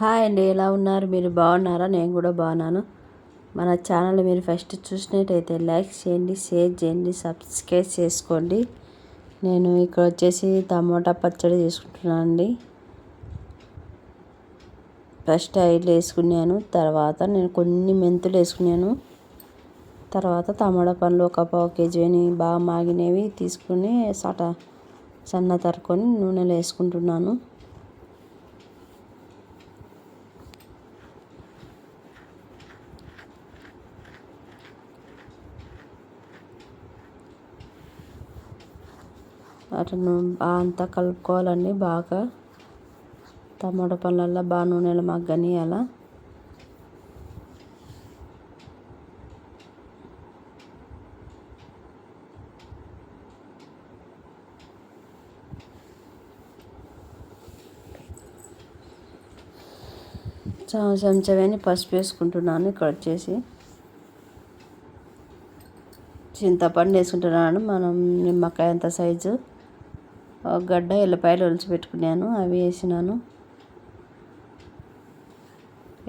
Hi అండి ఎలా ఉన్నారు? మీరు బాగున్నారా? నేను కూడా బాగున్నాను. మన ఛానల్ మీరు ఫస్ట్ చూసినట్టయితే లైక్ చేయండి షేర్ చేయండి సబ్స్క్రైబ్ చేసుకోండి. నేను ఇక్కడ వచ్చేసి టమోటా పచ్చడి చేసుకుంటున్నాను అండి ఫస్ట్ ఆయిల్ వేసుకున్నాను తర్వాత నేను కొన్ని మెంతులు వేసుకున్నాను. తర్వాత టమాటా పండ్లు ఒక పావు కేజీని బాగా మాగినవి తీసుకుని సట సన్న తరుకొని నూనెలో వేసుకుంటున్నాను. వాటిని అంతా కలుపుకోవాలండి బాగా. టమాటా పళ్ళల్లో బాగా నూనెలో మగ్గని అలా పసుపు వేసుకుంటున్నాను ఇక్కడ వచ్చేసి. చింతపండు వేసుకుంటున్నాను. మనం నిమ్మకాయ అంత సైజు. గడ్డ ఎల్లిపాయలు ఒలిచిపెట్టుకున్నాను అవి వేసినాను.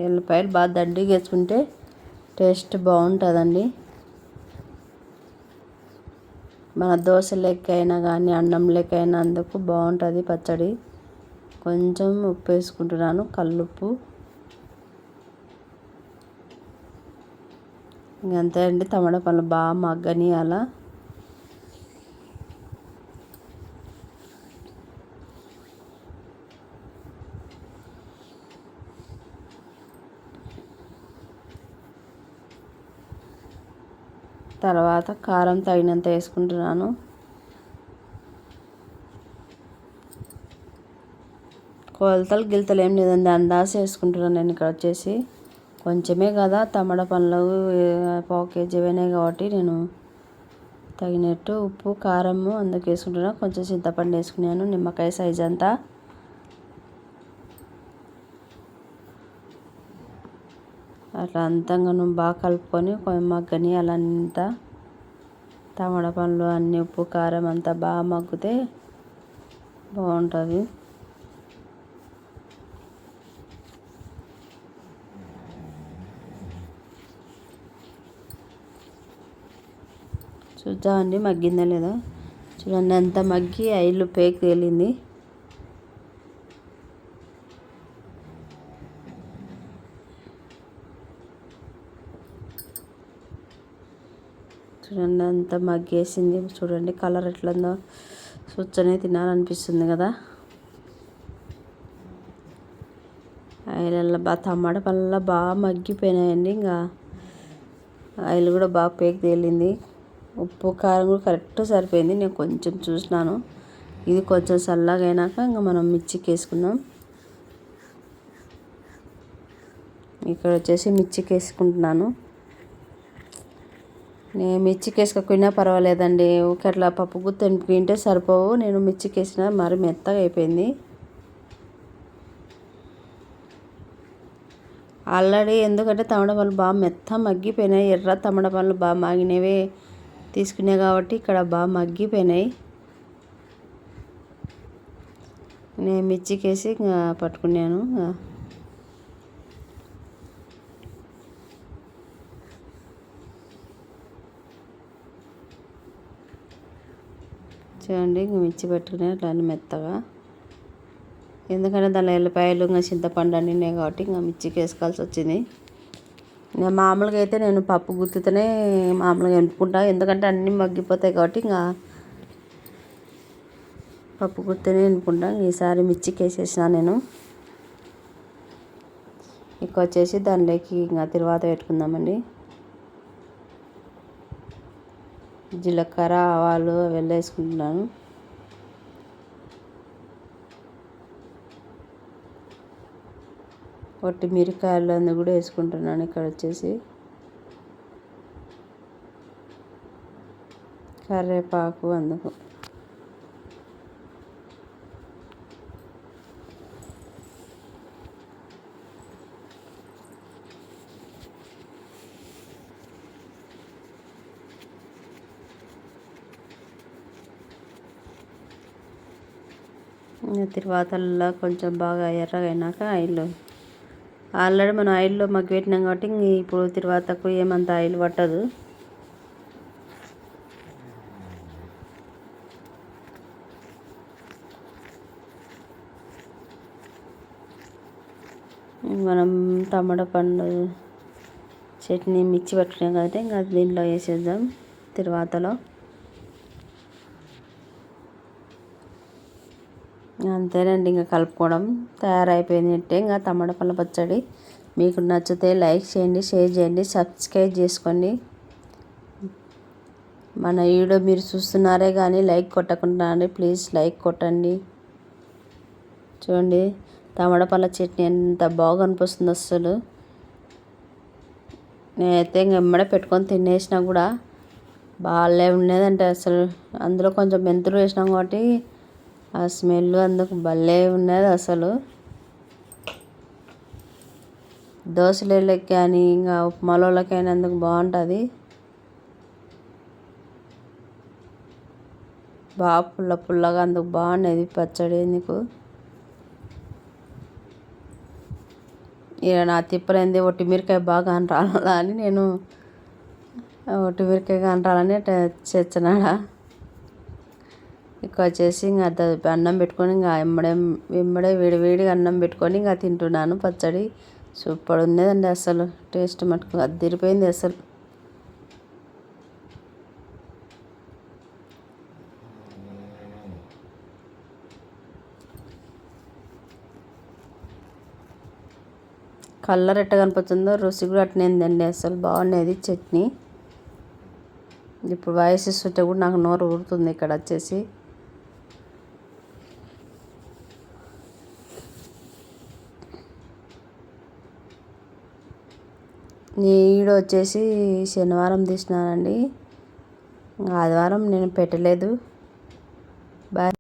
ఎల్లిపాయలు బాగా దండిగా వేసుకుంటే టేస్ట్ బాగుంటుందండి. మన దోశ లెక్కైనా కానీ అన్నం లెక్కైనా అందుకు బాగుంటుంది పచ్చడి. కొంచెం ఉప్పు వేసుకుంటున్నాను కల్లుప్పు. ఇంకంతే అండి తమడ పనులు బాగా మగ్గని తర్వాత కారం తగినంత వేసుకుంటున్నాను. కొలతలు గిలతలు ఏం లేదండి అందాస వేసుకుంటున్నాను నేను ఇక్కడ వచ్చేసి. కొంచెమే కదా తమడ పండ్లు పావు కేజీ అయినాయి కాబట్టి నేను తగినట్టు ఉప్పు కారము అందుకు వేసుకుంటున్నాను కొంచెం చింతపండు వేసుకున్నాను నిమ్మకాయ సైజ్ అంతా. అట్లా అంతంగాను నువ్వు బాగా కలుపుకొని మగ్గని అలా అంతా టమాటా పండ్లు అన్ని ఉప్పు కారం అంతా బాగా మగ్గితే బాగుంటుంది. చూద్దామండి మగ్గిందా లేదా? చూడండి అంత మగ్గి ఐళ్ళు పేక్ తేలింది. చూడండి అంత మగ్గేసింది. చూడండి కలర్ ఎట్లుందో. స్వచ్ఛనే తినాలనిపిస్తుంది కదా. ఆయిల్ బాగా టమాటా పళ్ళ బాగా మగ్గిపోయినాయండి ఇంకా. ఆయిల్ కూడా బాగా పేక్ తేలింది. ఉప్పు కారం కూడా కరెక్ట్ సరిపోయింది. నేను కొంచెం చూసినాను. ఇది కొంచెం చల్లగా అయినాక ఇంకా మనం మిర్చికి వేసుకుందాం. ఇక్కడ వచ్చేసి మిర్చికి వేసుకుంటున్నాను. నేను మిర్చికి పర్వాలేదండి. ఊకే అట్లా పప్పు గుత్తి తింటే సరిపోవు. నేను మిర్చికి వేసిన మరి మెత్తగా అయిపోయింది. ఆల్రెడీ ఎందుకంటే తమిడ పళ్ళు బాగా మెత్త మగ్గిపోయినాయి. ఎర్ర తమిడ పళ్ళు బాగా మాగినవే తీసుకునే కాబట్టి ఇక్కడ బాగా మగ్గిపోయినాయి. నేను మిర్చికేసి పట్టుకున్నాను. చూడండి మిర్చి పెట్టుకునే దాన్ని మెత్తగా. ఎందుకంటే దాని ఎల్లిపాయలు ఇంకా చింతపండు అన్నీ కాబట్టి ఇంకా మిర్చికి వేసుకోవాల్సి వచ్చింది. ఇంకా మామూలుగా అయితే నేను పప్పు గుత్తితేనే మామూలుగా ఎనుకుంటా ఎందుకంటే అన్నీ మగ్గిపోతాయి కాబట్టి ఇంకా పప్పు గుర్తునే ఎనుకుంటా ఈసారి మిర్చికి వేసేసిన నేను. ఇక వచ్చేసి దానిలోకి ఇంకా తర్వాత పెట్టుకుందామండి. జీలకర్ర ఆవాలు అవన్నీ వేసుకుంటున్నాను పొట్టి మిరకాయలు అన్నీ కూడా వేసుకుంటున్నాను ఇక్కడ వచ్చేసి. కరివేపాకు అందుకు. తిరువాతల్లో కొంచెం బాగా ఎర్రగా అయినాక ఆయిల్ ఆల్రెడీ మనం ఆయిల్లో మగ్గి పెట్టినాం కాబట్టి ఇంక ఇప్పుడు తిరువాతకు ఏమంత ఆయిల్ పట్టదు. మనం టమాటా పండు చట్నీ మిర్చి పట్టుకున్నాం కాబట్టి ఇంకా దీంట్లో వేసేద్దాం తిరువాతలో. అంతేనండి ఇంకా కలుపుకోవడం తయారైపోయినట్టే ఇంకా తమడపల్ల పళ్ళ పచ్చడి మీకు నచ్చితే లైక్ చేయండి షేర్ చేయండి సబ్స్క్రైబ్ చేసుకోండి. మన వీడియో మీరు చూస్తున్నారే కానీ లైక్ కొట్టకుండా ప్లీజ్ లైక్ కొట్టండి. చూడండి తమడపల్ల పళ్ళ చట్నీ ఎంత బాగా అనిపిస్తుంది అసలు నేనైతే ఇంక ఎమ్మడే పెట్టుకొని తినేసినా కూడా బాగాలే ఉండేదంటే అసలు అందులో కొంచెం మెంతులు వేసినాం కాబట్టి ఆ స్మెల్ అందుకు భలే ఉన్నది అసలు. దోశలకి కానీ ఇంకా ఉప్మాలకైనా అందుకు బాగుంటుంది? బాగా పుల్ల పుల్లగా అందుకు బాగుండేది పచ్చడి ఎందుకు? ఇక నా తిప్పలేంది ఒట్టి మిరకాయ బాగా రాలా అని నేను ఒట్టి మిరకాయ కానరాలని తెచ్చినాడా ఇక వచ్చేసి ఇంకా అన్నం పెట్టుకొని ఇంకా ఎమ్మడే ఎమ్మడే వేడివేడిగా అన్నం పెట్టుకొని ఇంకా తింటున్నాను పచ్చడి. సూపర్ ఉన్నదండి అసలు. టేస్ట్ మటుకు అదిరిపోయింది అసలు. కలర్ ఎట్ట కనిపిస్తుందో రుచి కూడా అట్నేందండి అసలు. బాగుండేది చట్నీ. ఇప్పుడు వాయిస్ ఇస్తుంటే కూడా నాకు నోరు ఊరుతుంది ఇక్కడ వచ్చేసి. నీడు వచ్చేసి శనివారం తీసినానండి. ఆదివారం నేను పెట్టలేదు. బాయ్.